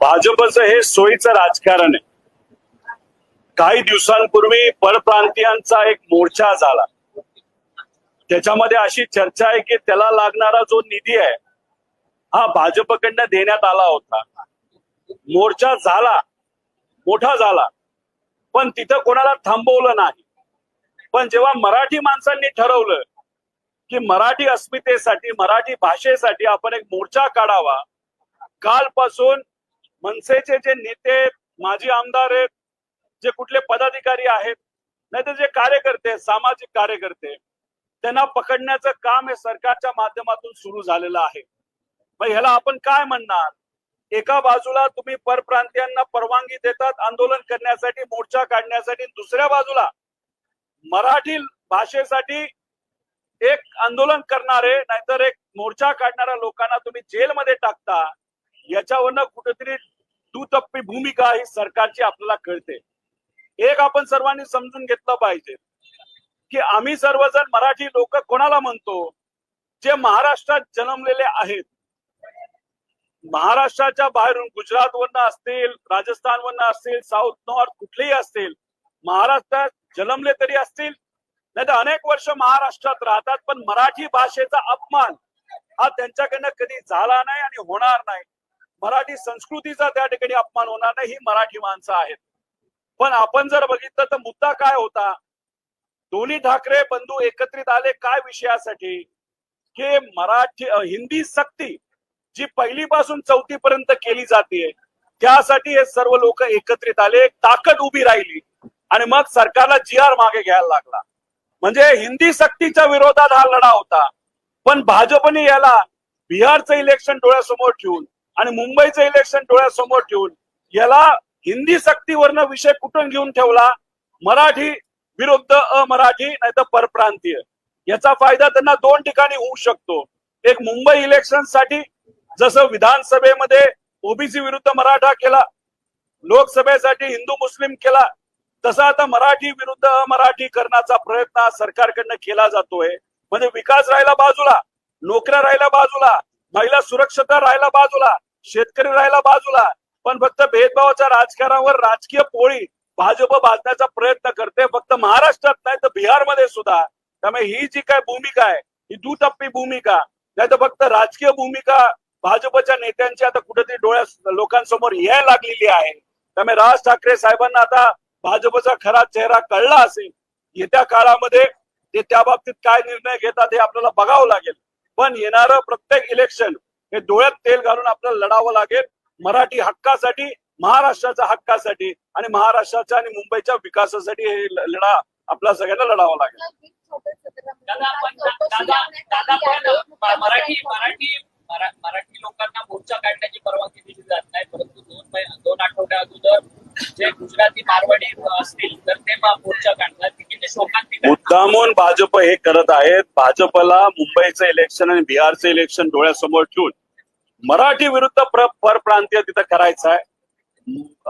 भाजपचं हे सोयीचं राजकारण आहे. काही दिवसांपूर्वी परप्रांतीयांचा एक मोर्चा झाला. त्याच्यामध्ये अशी चर्चा आहे की त्याला लागणारा जो निधी आहे हा भाजपकडनं देण्यात आला होता. मोर्चा झाला. मोठा झाला. पण तिथं कोणाला थांबवलं नाही. पण जेव्हा मराठी माणसांनी ठरवलं की मराठी अस्मितेसाठी मराठी भाषेसाठी आपण एक मोर्चा काढावा कालपासून मनसेचे जे नेते माजी आमदार आहेत जे कुठले पदाधिकारी आहेत नाही तर जे कार्यकर्ते सामाजिक कार्यकर्ते त्यांना पकडण्याचं काम हे सरकारच्या माध्यमातून सुरू झालेलं आहे. मग ह्याला आपण काय म्हणणार? एका बाजूला तुम्ही परप्रांतीयांना परवानगी देतात आंदोलन करण्यासाठी मोर्चा काढण्यासाठी. दुसऱ्या बाजूला मराठी भाषेसाठी एक आंदोलन करणारे नाहीतर एक मोर्चा काढणाऱ्या लोकांना तुम्ही जेलमध्ये टाकता याच्यावरनं कुठेतरी दुतप्पी भूमिका ही सरकारची आपल्याला कळते. एक आपण सर्वांनी समजून घेतलं पाहिजे की आम्ही सर्वजण मराठी लोक कोणाला म्हणतो? जे महाराष्ट्रात जन्मलेले आहेत. महाराष्ट्राच्या बाहेरून गुजरातवरनं असतील राजस्थानवरनं असतील साऊथ नॉर्थ कुठलेही असतील महाराष्ट्रात जन्मले तरी असतील. नाही तर अनेक वर्ष महाराष्ट्रात राहतात पण मराठी भाषेचा अपमान हा त्यांच्याकडनं कधी झाला नाही आणि होणार नाही. मराठी संस्कृतीचा त्या ठिकाणी अपमान होणार नाही ही मराठी माणसं आहेत. पण आपण जर बघितलं तर मुद्दा काय होता? दोन्ही ठाकरे बंधू एकत्रित आले काय विषयासाठी? की मराठी हिंदी सक्ती. जी पहिलीपासून चौथी पर्यंत केली जाते त्यासाठी हे सर्व लोक एकत्रित आले एक ताकद उभी राहिली आणि मग सरकारला जी आर मागे घ्यायला लागला. म्हणजे हिंदी सक्तीच्या विरोधात हा लढा होता. पण भाजपने याला बिहारचं इलेक्शन डोळ्यासमोर ठेवून आणि मुंबईचं इलेक्शन डोळ्यासमोर ठेवून याला हिंदी सक्तीवरनं विषय कुठून घेऊन ठेवला? मराठी विरुद्ध अमराठी नाही तर परप्रांतीय. याचा फायदा त्यांना दोन ठिकाणी होऊ शकतो. एक मुंबई इलेक्शनसाठी जसं विधानसभेमध्ये ओबीसी विरुद्ध मराठा केला लोकसभेसाठी हिंदू मुस्लिम केला तसा आता मराठी विरुद्ध मराठी करण्याचा प्रयत्न सरकारकडनं केला जातोय. म्हणजे विकास राहिला बाजूला नोकऱ्या राहिल्या बाजूला महिला सुरक्षता राहिला बाजूला शेतकरी राहिला बाजूला पण फक्त भेदभावाच्या राजकारणावर राजकीय पोळी भाजप भाजण्याचा प्रयत्न करते फक्त महाराष्ट्रात नाही तर बिहारमध्ये सुद्धा. त्यामुळे ही जी काय भूमिका आहे ही दुटप्पी भूमिका नाही तर फक्त राजकीय भूमिका भाजपच्या नेत्यांची आता कुठेतरी डोळ्या लोकांसमोर यायला लागलेली आहे. त्यामुळे राज ठाकरे साहेबांना आता भाजपचा खरा चेहरा कळला असेल येत्या काळामध्ये ते त्या बाबतीत काय निर्णय घेतात हे आपल्याला बघावं लागेल. पण येणारं प्रत्येक इलेक्शन हे डोळ्यात तेल घालून आपल्याला लढावं लागेल मराठी हक्कासाठी महाराष्ट्राच्या हक्कासाठी आणि महाराष्ट्राच्या आणि मुंबईच्या विकासासाठी हे लढा आपल्या सगळ्यांना लढावा लागेल. दादा पण दादा दादा पण म- मराठी मराठी मरा- मराठी जे गुजराती मारवाडी असतील तर ते मोर्चा काढतात. किती शोकांतिक मुद्दामून भाजप हे करत आहेत. भाजपला मुंबईचं इलेक्शन आणि बिहारचं इलेक्शन डोळ्यासमोर ठेवून मराठी विरुद्ध परप्रांतीय तिथं करायचं आहे.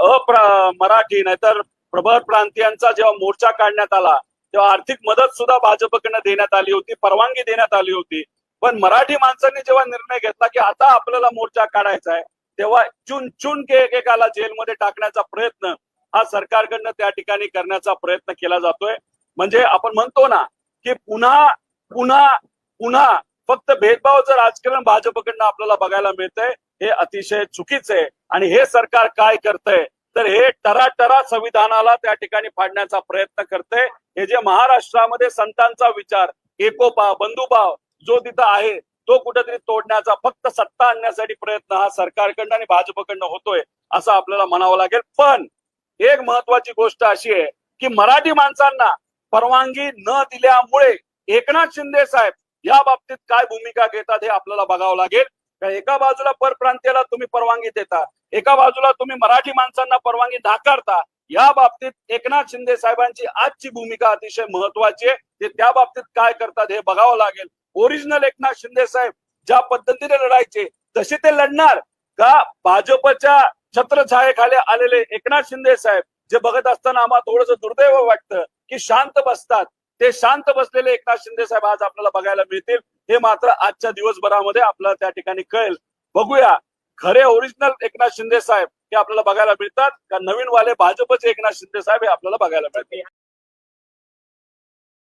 अप्र मराठी नाहीतर प्रभर प्रांतीयांचा जेव्हा मोर्चा काढण्यात आला तेव्हा आर्थिक मदत सुद्धा भाजपकडनं देण्यात आली होती परवानगी देण्यात आली होती. पण मराठी माणसांनी जेव्हा निर्णय घेतला की आता आपल्याला मोर्चा काढायचा आहे तेव्हा चुन चुन के एकेकाला जेलमध्ये टाकण्याचा प्रयत्न हा सरकारकडनं त्या ठिकाणी करण्याचा प्रयत्न केला जातोय. म्हणजे आपण म्हणतो ना की पुन्हा पुन्हा पुन्हा फक्त भेदभावाचं राजकारण भाजपकडनं आपल्याला बघायला मिळतंय हे अतिशय चुकीचं आहे. आणि हे सरकार काय करतंय? तर हे टराटरा संविधानाला त्या ठिकाणी फाडण्याचा प्रयत्न करतंय. हे जे महाराष्ट्रामध्ये संतांचा विचार एकोपा बंधुभाव जो तिथं आहे तो कुठेतरी तोडण्याचा फक्त सत्ता आणण्यासाठी प्रयत्न हा सरकारकडनं आणि भाजपकडनं होतोय असं आपल्याला म्हणावं लागेल. पण एक महत्वाची गोष्ट अशी आहे की मराठी माणसांना परवानगी न दिल्यामुळे एकनाथ शिंदे साहेब या बाबतीत काय भूमिका घेतात हे आपल्याला बघावं लागेल. कारण एका बाजूला परप्रांतीयाला तुम्ही परवानगी देता एका बाजूला तुम्ही मराठी माणसांना परवानगी नाकारता या बाबतीत एकनाथ शिंदे साहेबांची आजची भूमिका अतिशय महत्वाची आहे. ते त्या बाबतीत काय करतात हे बघावं लागेल. ओरिजिनल एकनाथ शिंदे साहेब ज्या पद्धतीने लढायचे तसे ते लढणार का भाजपच्या छत्रछायेखाली आलेले एकनाथ शिंदे साहेब जे बघत असताना आम्हाला थोडंसं दुर्दैव वाटतं की शांत बसतात. ते शांत बसलेले एकनाथ शिंदे साहेब आज आपल्याला बघायला मिळतील. हे मात्र आजच्या दिवसभरामध्ये आपल्याला त्या ठिकाणी कळेल. बघूया खरे ओरिजिनल एकनाथ शिंदे साहेब हे आपल्याला बघायला मिळतात का नवीन वाले भाजपचे एकनाथ शिंदे साहेब हे आपल्याला बघायला मिळतील?